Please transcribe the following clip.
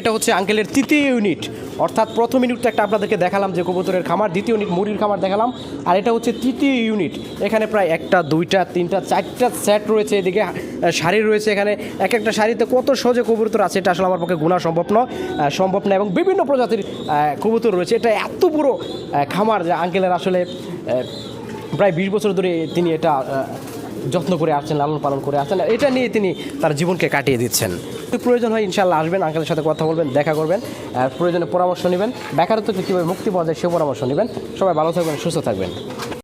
এটা হচ্ছে আঙ্কেলের তৃতীয় ইউনিট অর্থাৎ প্রথম ইউনিটটা একটা আপনাদেরকে দেখালাম যে কবুতরের খামার, দ্বিতীয় ইউনিট মুরগির খামার দেখালাম। আর এটা হচ্ছে তৃতীয় ইউনিট এখানে প্রায় একটা, দুইটা, তিনটা, চারটা সেট রয়েছে এদিকে শাড়ি রয়েছে এখানে। এক একটা শাড়িতে কত সহজে কবুতর আছে, এটা আসলে আমার পক্ষে গুণা সম্ভব নয় সম্ভব না। এবং বিভিন্ন প্রজাতির কবুতর রয়েছে। এটা এত বড় খামার যে আঙ্কেলের আসলে প্রায় বিশ বছর ধরে তিনি এটা যত্ন করে আসছেন, লালন পালন করে আসছেন এটা নিয়ে তিনি তার জীবনকে কাটিয়ে দিচ্ছেন। প্রয়োজন হয় ইনশাল্লাহ আসবেন, আঙ্কেলের সাথে কথা বলবেন, দেখা করবেন, আর প্রয়োজনে পরামর্শ নেবেন। বেকারত্বকে কীভাবে মুক্তি পাওয়া যায়, সে পরামর্শ নেবেন। সবাই ভালো থাকবেন, সুস্থ থাকবেন।